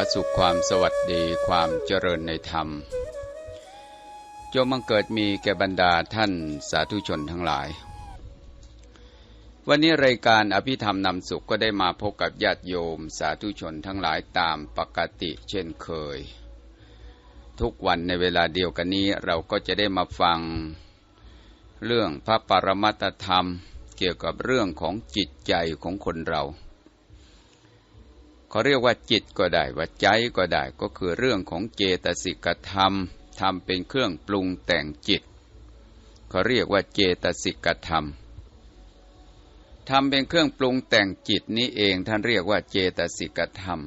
าสุขความสวัสดีความเจริญในธรรม จงบังเกิดมีแก่บรรดาท่านสาธุชนทั้งหลาย วันนี้รายการอภิธรรมนำสุขก็ได้มาพบกับญาติโยมสาธุชนทั้งหลายตามปกติเช่นเคย ทุกวันในเวลาเดียวกันนี้เราก็จะได้มาฟังเรื่องพระปรมัตธรรมเกี่ยวกับเรื่องของจิตใจของคนเรา เขาเรียกว่าจิตก็ได้ว่าใจก็ได้ก็คือเรื่องของเจตสิกธรรมทำเป็นเครื่องปรุงแต่งจิต เขาเรียกว่าเจตสิกธรรมทำเป็นเครื่องปรุงแต่งจิตนี้เองท่านเรียกว่าเจตสิกธรรม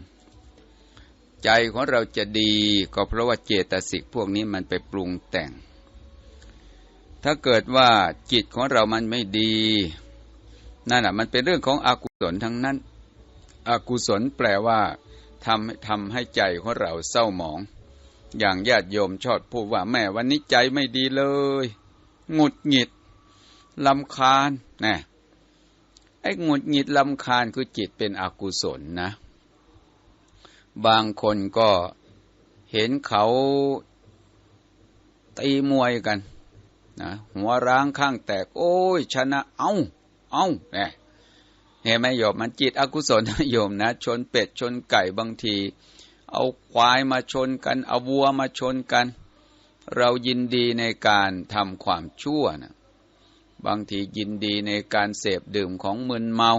ใจของเราจะดีก็เพราะว่าเจตสิกพวกนี้มันไปปรุงแต่ง ถ้าเกิดว่าจิตของเรามันไม่ดีนั่นแหะมันเป็นเรื่องของอกุศลทั้งนั้น กุศลแปลว่าทำทำให้ใจของเราเศร้าหมอง อย่างญาติโยมชอบพูดว่าแม่วันนี้ใจไม่ดีเลยหงุดหงิดลำคาญนะไอ้หงุดหงิดลำคาญคือจิตเป็นอกุศลนะ บางคนก็เห็นเขาตีมวยกันนะหัวร้างข้างแตก โอ้ยชนะเอา้าเอา้าเนี่ย เห็นไหมโยมมันจิตอกุศลโยมนะ ชนเป็ดชนไก่บางที เอาควายมาชนกัน เอาวัวมาชนกัน เรายินดีในการทำความชั่วนะบางทียินดีในการเสพดื่มของมึนเมา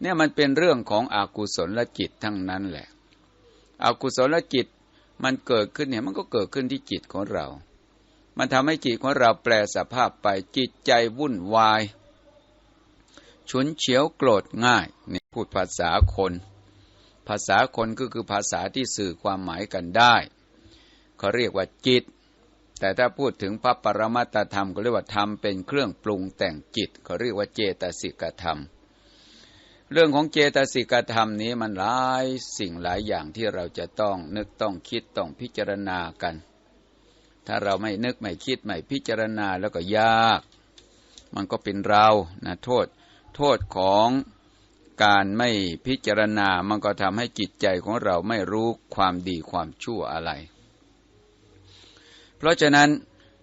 เนี่ยมันเป็นเรื่องของอกุศลละจิตทั้งนั้นแหละ อกุศลจิตมันเกิดขึ้นเนี่ยมันก็เกิดขึ้นที่จิตของเรา มันทำให้จิตของเราแปลสภาพไปจิตใจวุ่นวาย ฉุนเฉียวโกรธง่ายนี่พูดภาษาคน ภาษาคนก็คือภาษาที่สื่อความหมายกันได้เขาเรียกว่าจิต แต่ถ้าพูดถึงพระปรมัตธรรมก็เรียกว่าธรรมเป็นเครื่องปรุงแต่งจิตเขาเรียกว่าเจตสิกธรรม เรื่องของเจตสิกธรรมนี้มันหลายสิ่งหลายอย่างที่เราจะต้องนึกต้องคิดต้องพิจารณากัน ถ้าเราไม่นึกไม่คิดไม่พิจารณาแล้วก็ยาก มันก็เป็นเรานะโทษ โทษของการไม่พิจารณา มันก็ทำให้จิตใจของเราไม่รู้ความดีความชั่วอะไร เพราะฉะนั้น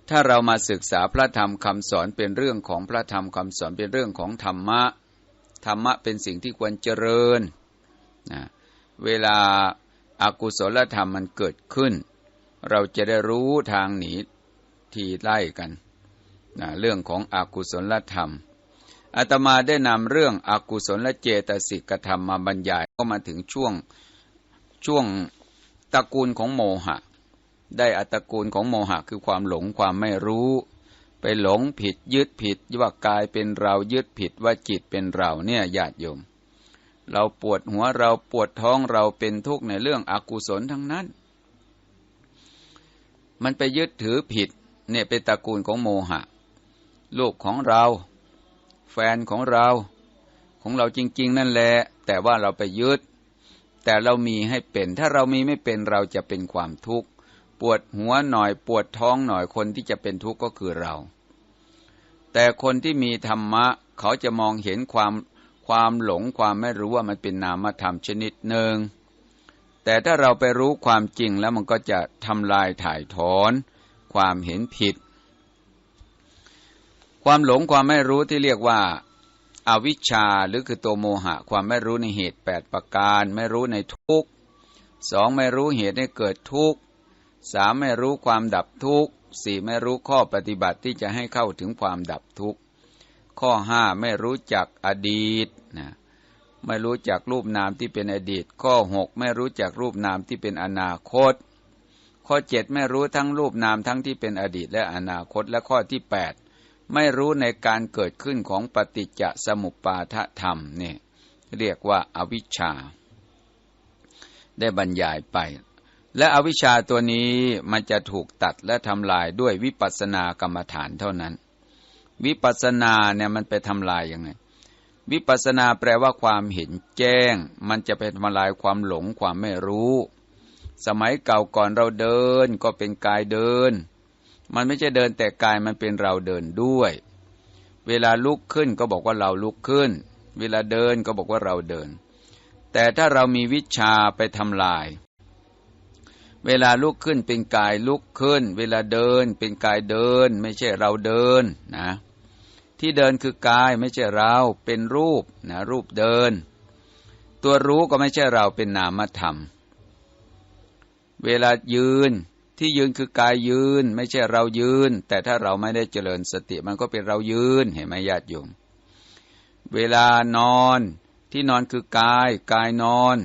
ถ้าเรามาศึกษาพระธรรมคำสอนเป็นเรื่องของพระธรรมคำสอนเป็นเรื่องของธรรมะ ธรรมะเป็นสิ่งที่ควรเจริญนะเวลาอากุศลธรรมมันเกิดขึ้น เราจะได้รู้ทางหนีทีไล่กันนะเรื่องของอากุศลธรรม อาตมาได้นำเรื่องอกุศลและเจตสิกธรรมมาบรรยายก็มาถึงช่วงช่วงตระกูลของโมหะ ได้อัตระกูลของโมหะคือความหลงความไม่รู้ ไปหลงผิดยึดผิดว่ากายเป็นเรายึดผิดว่าจิตเป็นเราเนี่ยญาติโยม เราปวดหัวเราปวดท้องเราเป็นทุกข์ในเรื่องอกุศลทั้งนั้น มันไปยึดถือผิดเนี่ยเป็นตระกูลของโมหะ ลูกของเรา แฟนของเรา ของเราจริง ๆ นั่นแหละ แต่ว่าเราไปยึด แต่เรามีให้เป็น ถ้าเรามีไม่เป็นเราจะเป็นความทุกข์ ปวดหัวหน่อยปวดท้องหน่อยคนที่จะเป็นทุกข์ก็คือเรา แต่คนที่มีธรรมะ เขาจะมองเห็นความความหลงความไม่รู้ว่ามันเป็นนามธรรมชนิดหนึ่ง แต่ถ้าเราไปรู้ความจริงแล้วมันก็จะทำลายถ่ายถอน ความเห็นผิด ความหลงความไม่รู้ที่เรียกว่าอาวิชชาหรือคือตัวโมหะ ความไม่รู้ในเหตุแปดประการ ไม่รู้ในทุกสองไม่รู้เหตุให้เกิดทุกสามไม่รู้ความดับทุกสี่ไม่รู้ข้อปฏิบัติที่จะให้เข้าถึงความดับทุกข้อห้าไม่รู้จักอดีตนะไม่รู้จักรูปนามที่เป็นอดีต ข้อหกไม่รู้จักรูปนามที่เป็นอนาคต ข้อเจ็ดไม่รู้ทั้งรูปนามทั้งที่เป็นอดีตและอนาคตและข้อที่แปด ไม่รู้ในการเกิดขึ้นของปฏิจจสมุปาทธรรมเนี่ยเรียกว่าอาวิชชา ได้บรรยายไป และอวิชชาตัวนี้มันจะถูกตัดและทำลายด้วยวิปัสสนากรรมฐานเท่านั้น วิปัสสนาเนี่ยมันไปทำลายยังไงวิปัสสนาแปลว่าความเห็นแจ้ง มันจะไปทำลายความหลงความไม่รู้ สมัยเก่าก่อนเราเดินก็เป็นกายเดิน มันไม่ใช่เดินแต่กายมันเป็นเราเดินด้วย เวลาลุกขึ้นก็บอกว่าเราลุกขึ้น เวลาเดินก็บอกว่าเราเดิน แต่ถ้าเรามีวิชาไปทำลาย เวลาลุกขึ้นเป็นกายลุกขึ้น เวลาเดินเป็นกายเดิน ไม่ใช่เราเดินนะ ที่เดินคือกายไม่ใช่เราเป็นรูปนะรูปเดิน ตัวรู้ก็ไม่ใช่เราเป็นนามธรรม เวลายืน ที่ยืนคือกายยืน ไม่ใช่เรายืน แต่ถ้าเราไม่ได้เจริญสติมันก็เป็นเรายืนเห็นไหมญาติโยม เวลานอนที่นอนคือกาย กายนอน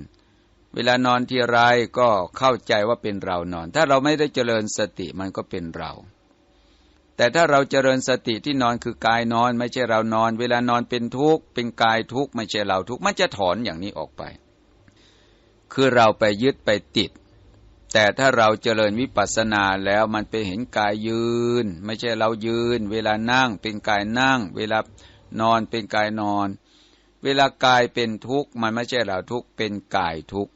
เวลานอนที่ไรก็เข้าใจว่าเป็นเรานอน ถ้าเราไม่ได้เจริญสติมันก็เป็นเรา แต่ถ้าเราเจริญสติที่นอนคือกายนอน ไม่ใช่เรานอน เวลานอนเป็นทุกข์เป็นกายทุกข์ไม่ใช่เราทุกข์มันจะถอนอย่างนี้ออกไป คือเราไปยึดไปติด แต่ถ้าเราเจริญวิปัสสนาแล้วมันไปเห็นกายยืน ไม่ใช่เรายืน เวลานั่งเป็นกายนั่ง เวลานอนเป็นกายนอน เวลากายเป็นทุกข์มันไม่ใช่เราทุกข์เป็นกายทุกข์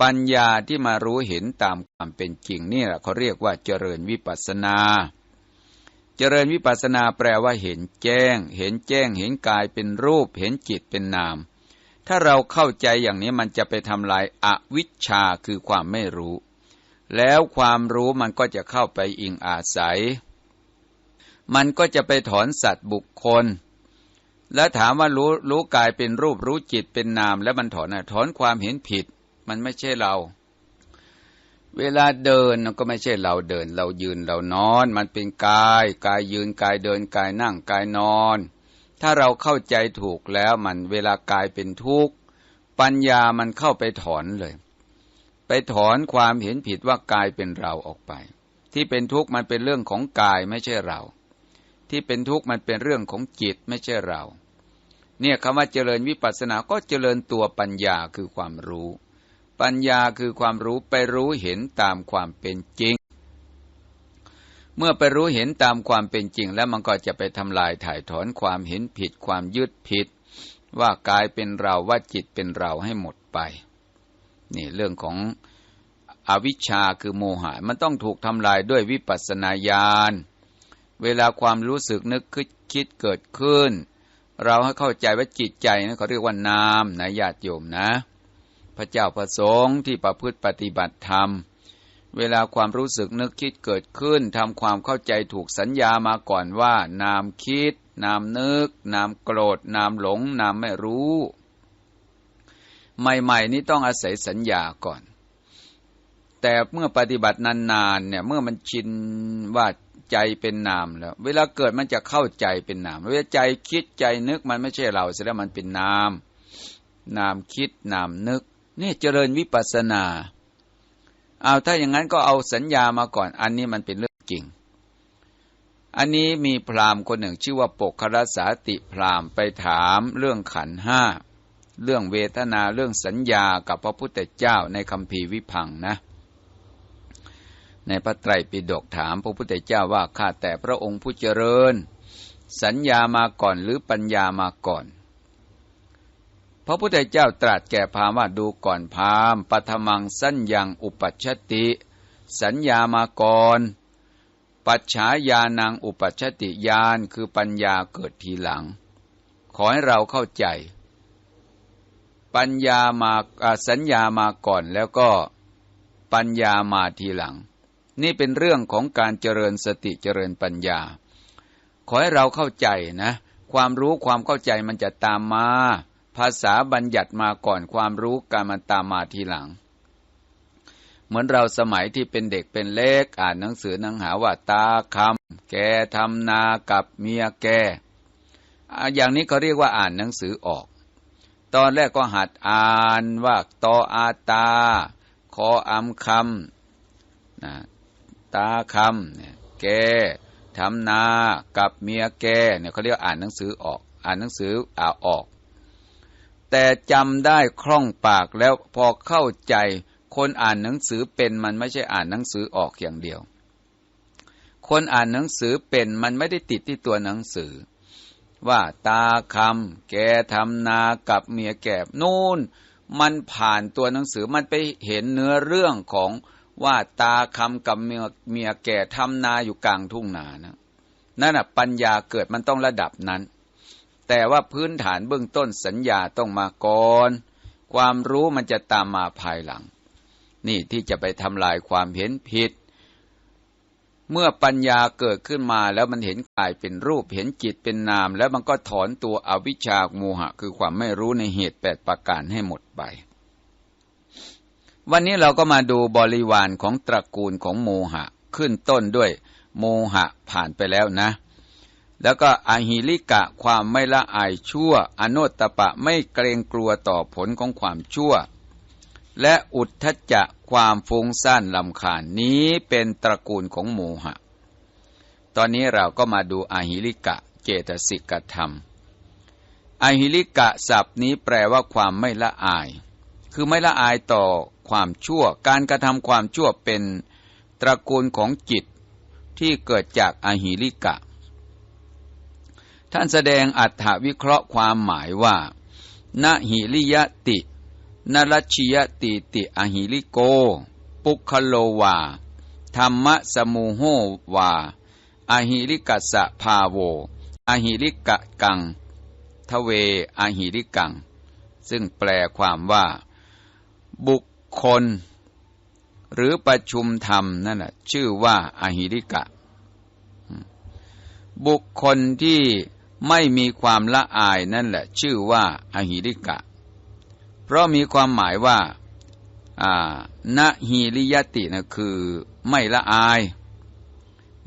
ปัญญาที่มารู้เห็นตามความเป็นจริงนี่แหละเขาเรียกว่าเจริญวิปัสสนา เจริญวิปัสสนาแปลว่าเห็นแจ้ง เห็นแจ้งเห็นกายเป็นรูป เห็นจิตเป็นนาม ถ้าเราเข้าใจอย่างนี้มันจะไปทำลายอวิชชาคือความไม่รู้ แล้วความรู้มันก็จะเข้าไปอิงอาศัย มันก็จะไปถอนสัตว์บุคคล แล้วถามว่ารู้รู้กายเป็นรูปรู้จิตเป็นนาม แล้วมันถอนอะถอนความเห็นผิด มันไม่ใช่เรา เวลาเดินก็ไม่ใช่เราเดิน เรายืนเรานอน มันเป็นกาย กายยืนกายเดินกายนั่งกายนอน ถ้าเราเข้าใจถูกแล้วมันเวลากายเป็นทุกข์ปัญญามันเข้าไปถอนเลย ไปถอนความเห็นผิดว่ากายเป็นเราออกไป ที่เป็นทุกข์มันเป็นเรื่องของกายไม่ใช่เรา ที่เป็นทุกข์มันเป็นเรื่องของจิตไม่ใช่เรา เนี่ยคำว่าเจริญวิปัสสนาก็เจริญตัวปัญญาคือความรู้ ปัญญาคือความรู้ไปรู้เห็นตามความเป็นจริง เมื่อไปรู้เห็นตามความเป็นจริง แล้วมันก็จะไปทำลายถ่ายถอนความเห็นผิด ความยึดผิด ว่ากายเป็นเราว่าจิตเป็นเราให้หมดไป นี่เรื่องของอวิชชาคือโมหะ มันต้องถูกทำลายด้วยวิปัสสนาญาณ เวลาความรู้สึกนึกคิดเกิดขึ้น เราให้เข้าใจว่าจิตใจนะเขาเรียกว่านามนะญาติโยมนะ พระเจ้าประสงค์ที่ประพฤติปฏิบัติธรรม เวลาความรู้สึกนึกคิดเกิดขึ้นทำความเข้าใจถูกสัญญามาก่อนว่า นามคิด นามนึก นามโกรธ นามหลง นามไม่รู้ ใหม่ ๆ นี่ต้องอาศัยสัญญาก่อน แต่เมื่อปฏิบัตินานๆเนี่ยเมื่อมันชินว่าใจเป็นนามแล้ว เวลาเกิดมันจะเข้าใจเป็นนามเวลาใจคิดใจนึกมันไม่ใช่เราเสียแล้วมันเป็นนาม นามคิดนามนึก นี่เจริญวิปัสสนาเอาถ้าอย่างนั้นก็เอาสัญญามาก่อน อันนี้มันเป็นเรื่องจริง อันนี้มีพราหมณ์คนหนึ่งชื่อว่าปกครสาติพราหมณ์ไปถามเรื่องขันห้า เรื่องเวทนาเรื่องสัญญากับพระพุทธเจ้าในคำพีวิพังนะ ในพระไตรปิฎกถามพระพุทธเจ้าว่าข้าแต่พระองค์ผู้เจริญ สัญญามาก่อนหรือปัญญามาก่อน พระพุทธเจ้าตรัสแก่พามว่าดูก่อนพามปัทมังสัญญังอุปัชติ สัญญามาก่อน ปัจฉายานังอุปัชติญาณคือปัญญาเกิดทีหลัง ขอให้เราเข้าใจ ปัญญามาสัญญามาก่อนแล้วก็ปัญญามาทีหลัง นี่เป็นเรื่องของการเจริญสติเจริญปัญญา ขอให้เราเข้าใจนะ ความรู้ความเข้าใจมันจะตามมา ภาษาบัญญัติมาก่อนความรู้การมันตามมาทีหลัง เหมือนเราสมัยที่เป็นเด็กเป็นเล็กอ่านหนังสือหนังหาว่าตาคำแกทำนากับเมียแกอย่างนี้เขาเรียกว่าอ่านหนังสือออก ตอนแรกก็หัดอ่านว่าตออาตา คออำคำนะตาคำเนี่ยแกทำนากับเมียแกเนี่ยเขาเรียกอ่านหนังสือออก อ่านหนังสืออ่าออก แต่จำได้คล่องปากแล้วพอเข้าใจคนอ่านหนังสือเป็นมันไม่ใช่อ่านหนังสือออกอย่างเดียว คนอ่านหนังสือเป็นมันไม่ได้ติดที่ตัวหนังสือ ว่าตาคำแกทำนากับเมียแกนู่น มันผ่านตัวหนังสือมันไปเห็นเนื้อเรื่องของว่าตาคำกับเมียเมียแก่ทำนาอยู่กลางทุ่งนานะนั่นน่ะปัญญาเกิดมันต้องระดับนั้น แต่ว่าพื้นฐานเบื้องต้นสัญญาต้องมาก่อน ความรู้มันจะตามมาภายหลัง นี่ที่จะไปทำลายความเห็นผิด เมื่อปัญญาเกิดขึ้นมาแล้วมันเห็นกายเป็นรูปเห็นจิตเป็นนาม แล้วมันก็ถอนตัวอวิชชาโมหะ คือความไม่รู้ในเหตุแปดประการให้หมดไป วันนี้เราก็มาดูบริวารของตระกูลของโมหะ ขึ้นต้นด้วยโมหะผ่านไปแล้วนะ แล้วก็อหิริกะความไม่ละอายชั่วอนุตตปะไม่เกรงกลัวต่อผลของความชั่ว และอุทธจะความฟุ้งซ่านลำคาญนี้เป็นตระกูลของโมหะ ตอนนี้เราก็มาดูอหิริกะเจตสิกธรรม อหิริกะศัพท์นี้แปลว่าความไม่ละอาย คือไม่ละอายต่อความชั่ว การกระทำความชั่วเป็นตระกูลของจิตที่เกิดจากอหิริกะ ท่านแสดงอัฏฐวิเคราะห์ความหมายว่านหิริยติ นรชิยติติอหิริโก ปุคโลวา ธรรมสมุโหวา อหิริกัสะภาโว อหิริกะกัง ทเวอหิริกัง ซึ่งแปลความว่า บุคคล หรือประชุมธรรมนั่นแหละชื่อว่าอหิริกะ บุคคลที่ไม่มีความละอายนั่นแหละ ชื่อว่าอหิริกะ เพราะมีความหมายว่าณหิริยตินะคือไม่ละอาย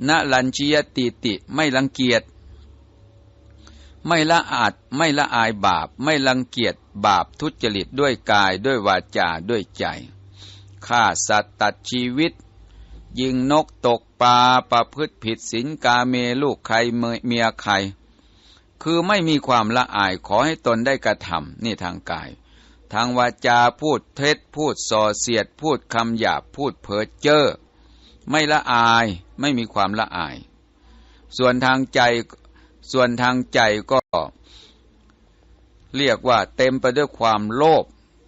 ณลัญชิยติติไม่รังเกียจไม่ละอาจไม่ละอายบาป ไม่รังเกียจบาปทุจริตด้วยกายด้วยวาจาด้วยใจฆ่าสัตว์ตัดชีวิต ยิงนกตกปลาประพฤติผิดศีลกาเมลูกใครเมียใคร คือไม่มีความละอายขอให้ตนได้กระทำนี่ทางกาย ทางวาจาพูดเท็จพูดส่อเสียดพูดคำหยาบพูดเพ้อเจ้อไม่ละอายไม่มีความละอาย ส่วนทางใจส่วนทางใจก็ เรียกว่าเต็มไปด้วยความโลภ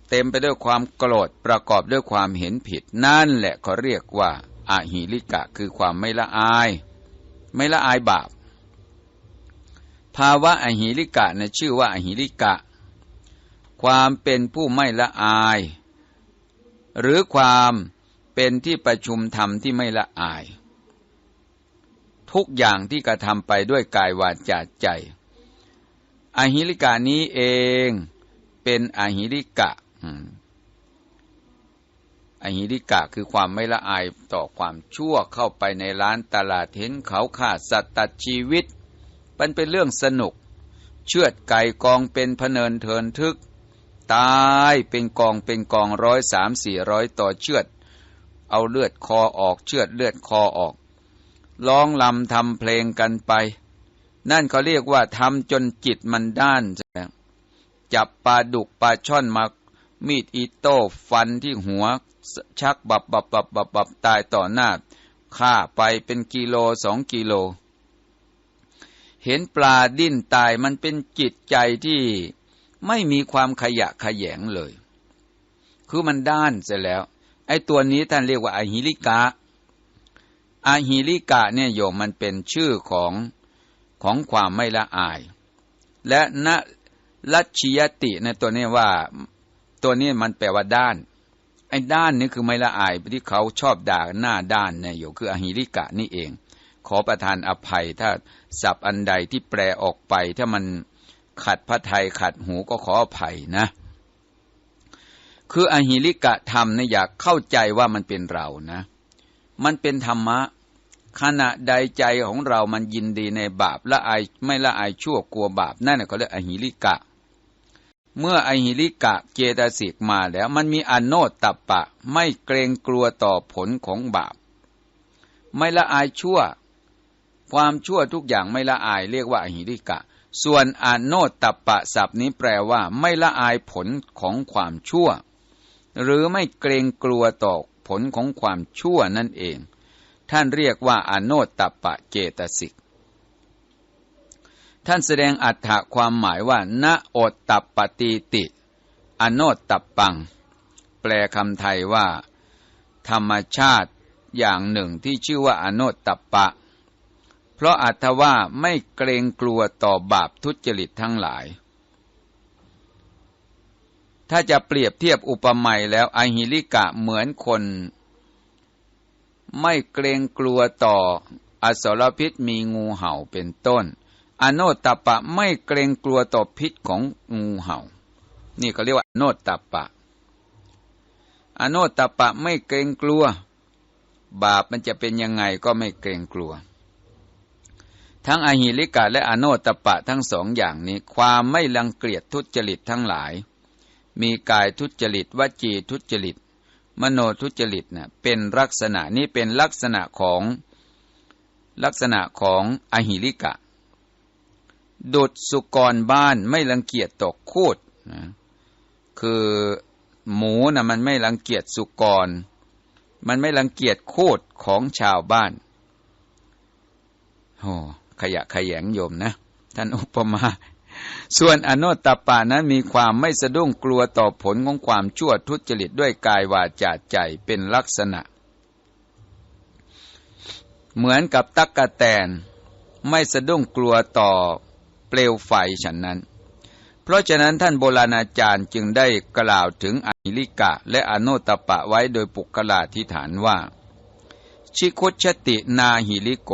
เต็มไปด้วยความโกรธประกอบด้วยความเห็นผิด นั่นแหละเขาเรียกว่าอาหิริกะคือความไม่ละอาย ไม่ละอายบาป ภาวะอหิริกะนะชื่อว่าอหิริกะ ความเป็นผู้ไม่ละอาย หรือความเป็นที่ประชุมธรรมที่ไม่ละอาย ทุกอย่างที่กระทำไปด้วยกายวาจาใจอหิริกานี้เองเป็นอหิริกะอหิริกะคือความไม่ละอายต่อความชั่วเข้าไปในร้านตลาดเห็นเขาฆ่าสัตว์ตัดชีวิต มันเป็นเรื่องสนุก เชือดไก่กองเป็นพเนินเทินทึก ตายเป็นกองเป็นกองร้อยสามสี่ร้อยต่อเชือด เอาเลือดคอออกเชือดเลือดคอออกร้องลำทำเพลงกันไป นั่นเขาเรียกว่าทำจนจิตมันด้าน จับปลาดุกปลาช่อนมามีดอิโต้ฟันที่หัว ชักบับบับบับบับบับตายต่อหน้าฆ่าไปเป็นกิโลสองกิโล เห็นปลาดิ้นตายมันเป็นจิตใจที่ ไม่มีความขยะขยงเลย คือมันด้านเสียแล้ว ไอ้ตัวนี้ท่านเรียกว่าอาหิริกะอาหิริกะเนี่ยโยมมันเป็นชื่อของของความไม่ละอาย และณลัชิยติในตัวนี้ว่าตัวนี้มันแปลว่าด้าน ไอ้ด้านนี่คือไม่ละอายที่เขาชอบด่าหน้าด้านเนี่ยอยู่คืออหิริกะนี่เอง ขอประทานอภัยถ้าสับอันใดที่แปลออกไปถ้ามัน ขัดพระไทยขัดหูก็ขออภัยนะ คืออหิริกะธรรมเนี่ยอยากเข้าใจว่ามันเป็นเรานะ มันเป็นธรรมะ ขณะใดใจของเรามันยินดีในบาปละอายไม่ละอายชั่วกลัวบาปนั่นเขาเรียกอหิริกะ เมื่ออหิริกะเจตสิกมาแล้ว มันมีอโนตตัปปะ ไม่เกรงกลัวต่อผลของบาป ไม่ละอายชั่ว ความชั่วทุกอย่างไม่ละอายเรียกว่าอหิริกะ ส่วนอโนตตปะศัพท์นี้แปลว่า ไม่ละอายผลของความชั่ว หรือไม่เกรงกลัวต่อผลของความชั่วนั่นเอง ท่านเรียกว่าอโนตตปะเจตสิก ท่านแสดงอัฏฐความหมายว่าณโอตตับปฏิติอโนตตับปัง แปลคำไทยว่า ธรรมชาติอย่างหนึ่งที่ชื่อว่าอโนตตับปะ เพราะอัตว่าไม่เกรงกลัวต่อบาปทุจริตทั้งหลาย ถ้าจะเปรียบเทียบอุปมาแล้วอหิริกะเหมือนคน ไม่เกรงกลัวต่ออสรพิษมีงูเห่าเป็นต้น อโนตตปะไม่เกรงกลัวต่อพิษของงูเห่า นี่เขาเรียกว่าโนตตปะ อโนตตปะไม่เกรงกลัว บาปมันจะเป็นยังไงก็ไม่เกรงกลัว ทั้งอหิริกะและอโนตปะทั้งสองอย่างนี้ ความไม่รังเกียจทุจริตทั้งหลาย มีกายทุจริตวจีทุจริต มโนทุจริตนะ่ะเป็นลักษณะนี้เป็นลักษณะของลักษณะของอหิริกะดุดสุกรบ้านไม่รังเกียจตกคูดนะคือหมูนะ่ะมันไม่รังเกียจสุกร มันไม่รังเกียจโคดของชาวบ้านโอ้ ขยะขยงโยมนะ ท่านอุปมา ส่วนอนุตตปานั้นมีความไม่สะดุ้งกลัวต่อผลของความชั่วทุจริตด้วยกายวาจาใจเป็นลักษณะ เหมือนกับตักกะแตน ไม่สะดุ้งกลัวต่อเปลวไฟฉันนั้น เพราะฉะนั้นท่านโบราณอาจารย์จึงได้กล่าวถึงอนิลิกะ และอโนตปะไว้โดยปุกลาธิฐานว่า ชิคุชตินาหิลิโก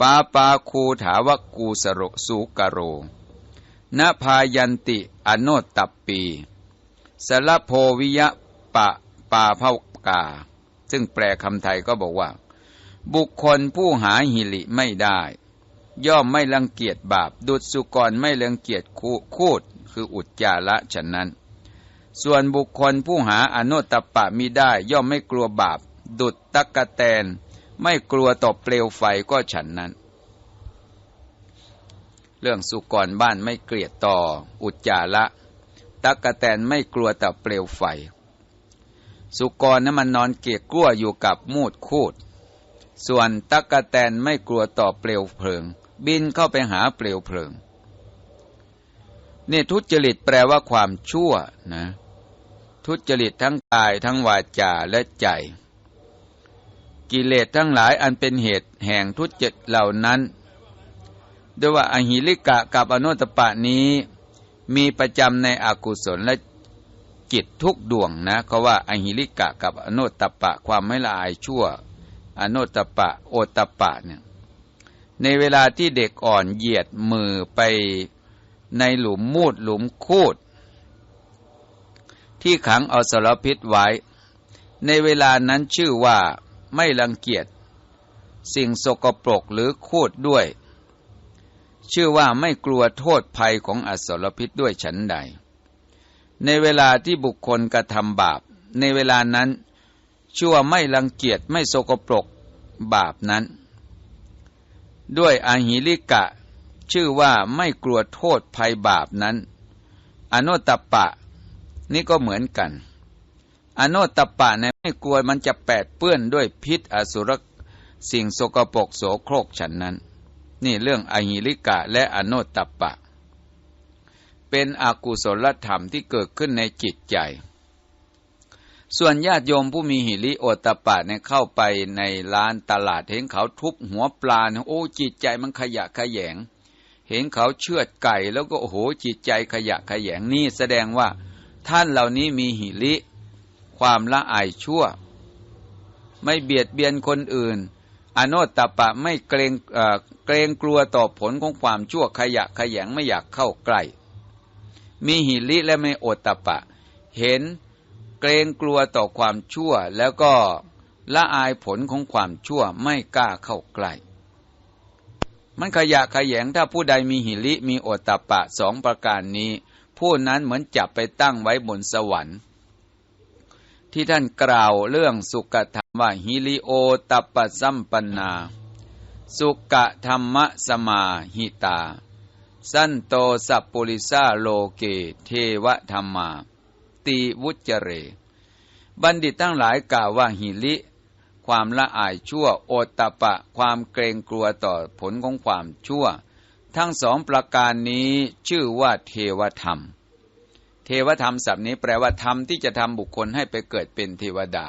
ปาปาคูถาวกูสโรสุกโรนพายันติอโนตตปีสลโพวิยะปะปาภากา ซึ่งแปลคำไทยก็บอกว่า บุคคลผู้หาหิริไม่ได้ ย่อมไม่รังเกียจบาป ดุจสุกรไม่รังเกียจคูดคืออุจจาระฉะนั้น ส่วนบุคคลผู้หาอนุตตปะมิได้ ย่อมไม่กลัวบาป ดุจตักกะแตน ไม่กลัวต่อเปลวไฟก็ฉันนั้น เรื่องสุกรบ้านไม่เกลียดต่อ อุจจาระตักกะแตนไม่กลัวต่อเปลวไฟ สุกรนั้นมันนอนเกียกกลัวอยู่กับมูดคูด ส่วนตักกะแตนไม่กลัวต่อเปลวเพลิง บินเข้าไปหาเปลวเพลิงนี่ทุจริตแปลว่าความชั่วนะ ทุจริตทั้งกายทั้งวาจาและใจ กิเลสทั้งหลายอันเป็นเหตุแห่งทุจริตเหล่านั้นด้วยว่าอหิริกะกับอนุตปะนี้มีประจำในอกุศลและจิตทุกดวงนะเขาว่าอหิริกะกับอนุตปะความไม่ละอายชั่ว อนุตปะโอตปะเนี่ยในเวลาที่เด็กอ่อนเหยียดมือไปในหลุมมูดหลุมคูด ที่ขังเอาสารพิษไว้ ในเวลานั้นชื่อว่า ไม่รังเกียจสิ่งสกปรกหรือคูดด้วย ชื่อว่าไม่กลัวโทษภัยของอสรพิษด้วยฉันใด ในเวลาที่บุคคลกระทำบาป ในเวลานั้นชั่วไม่รังเกียจไม่โสกปรกบาปนั้น ด้วยอหิริกะ ชื่อว่าไม่กลัวโทษภัยบาปนั้นอโนตปะ นี่ก็เหมือนกัน อโนตปะเนี่ยไม่กลัวมันจะแปดเปื้อนด้วยพิษอสุรสิ่งโสกปรกโสโครกฉันนั้น นี่เรื่องอหิริกะและอโนตปะ เป็นอกุศลธรรมที่เกิดขึ้นในจิตใจ ส่วนญาติโยมผู้มีหิริโอตปะเนี่ยเข้าไปในร้านตลาดเห็นเขาทุบหัวปลาโอ้จิตใจมันขยะขยง เห็นเขาเชือดไก่แล้วก็โอ้โหจิตใจขยะขยงนี่แสดงว่าท่านเหล่านี้มีหิริ ความละอายชั่ว ไม่เบียดเบียนคนอื่น อโนตตปะไม่เกรงเกรงกลัวต่อผลของความชั่วขยะขยงไม่อยากเข้าใกล้ มีหิริและไม่โอตตปะ เห็นเกรงกลัวต่อความชั่วแล้วก็ละอายผลของความชั่วไม่กล้าเข้าใกล้ มันขยะขยงถ้าผู้ใดมีหิริมีโอตตะปะสองประการนี้ ผู้นั้นเหมือนจับไปตั้งไว้บนสวรรค์ ที่ท่านกล่าวเรื่องสุกธรรมว่าฮิริโอตัปสัมปันนา สุกธรรมสมาหิตา สันโตสัพปุริสาโลเกเทวธรรมาติวุจเร บัณฑิตทั้งหลายกล่าวว่าหิริความละอายชั่วโอตปะความเกรงกลัวต่อผลของความชั่ว ทั้งสองประการนี้ชื่อว่าเทวธรรม เทวธรรมศัพท์นี้แปลว่าธรรมที่จะทำบุคคลให้ไปเกิดเป็นเทวดา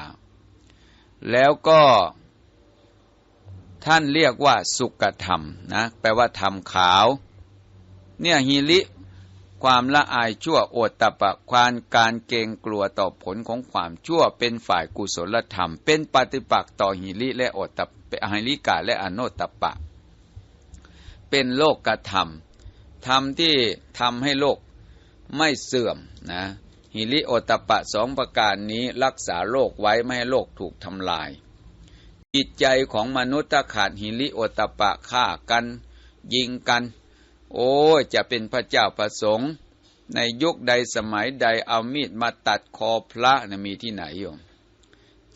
แล้วก็ท่านเรียกว่าสุกธรรมนะแปลว่าธรรมขาว เนี่ยหิริความละอายชั่วโอตตะปะความการเกรงกลัวต่อผลของความชั่วเป็นฝ่ายกุศลธรรม เป็นปฏิปักษ์ต่อหิริและโอตตะหิริกาและอโนตตปะ เป็นโลกกระทำธรรมที่ทำให้โลก ไม่เสื่อมนะหิริโอตปะสองประการนี้รักษาโลกไว้ไม่ให้โลกถูกทำลาย จิตใจของมนุษย์ถ้าขาดหิริโอตปะฆ่ากัน ยิงกัน โอ้จะเป็นพระเจ้าประสงค์ ในยุคใดสมัยใดเอามีดมาตัดคอพระนะมีที่ไหนโยม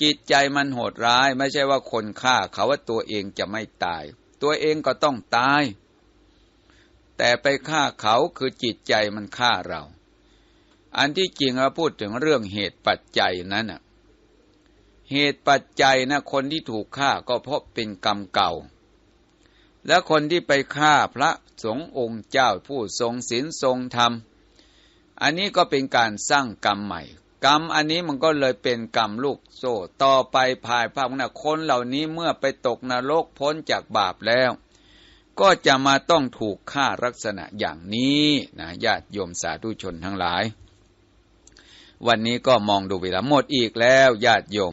จิตใจมันโหดร้ายไม่ใช่ว่าคนฆ่าเขาว่าตัวเองจะไม่ตาย ตัวเองก็ต้องตาย แต่ไปฆ่าเขาคือจิตใจมันฆ่าเรา อันที่จริงเราพูดถึงเรื่องเหตุปัจจัยนั้นน่ะ เหตุปัจจัยนะคนที่ถูกฆ่าก็เพราะเป็นกรรมเก่า และคนที่ไปฆ่าพระสงฆ์องค์เจ้าผู้ทรงศีลทรงธรรม อันนี้ก็เป็นการสร้างกรรมใหม่ กรรมอันนี้มันก็เลยเป็นกรรมลูกโซ่ต่อไปภายภาคหน้าคนเหล่านี้เมื่อไปตกนรกพ้นจากบาปแล้ว ก็จะมาต้องถูกฆ่าลักษณะอย่างนี้นะญาติโยมสาธุชนทั้งหลาย วันนี้ก็มองดูเวลาหมดอีกแล้วญาติโยม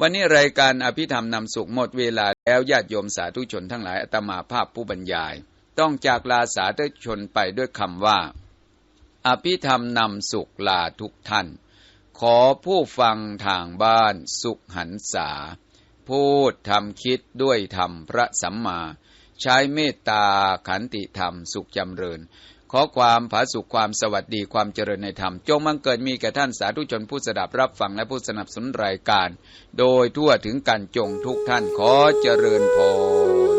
วันนี้รายการอภิธรรมนำสุขหมดเวลาแล้วญาติโยมสาธุชนทั้งหลายอาตมาภาพผู้บรรยาย ต้องจากลาสาธุชนไปด้วยคำว่า อภิธรรมนำสุขลาทุกท่าน ขอผู้ฟังทางบ้านสุขหันษาพูดทำคิดด้วยธรรมพระสัมมา ใช้เมตตาขันติธรรม สุขจำเริญ ขอความผาสุขความสวัสดีความเจริญในธรรม จงมังเกิดมีแก่ท่านสาธุชนผู้สดับรับฟังและผู้สนับสนุนรายการ โดยทั่วถึงกันจงทุกท่านขอเจริญพร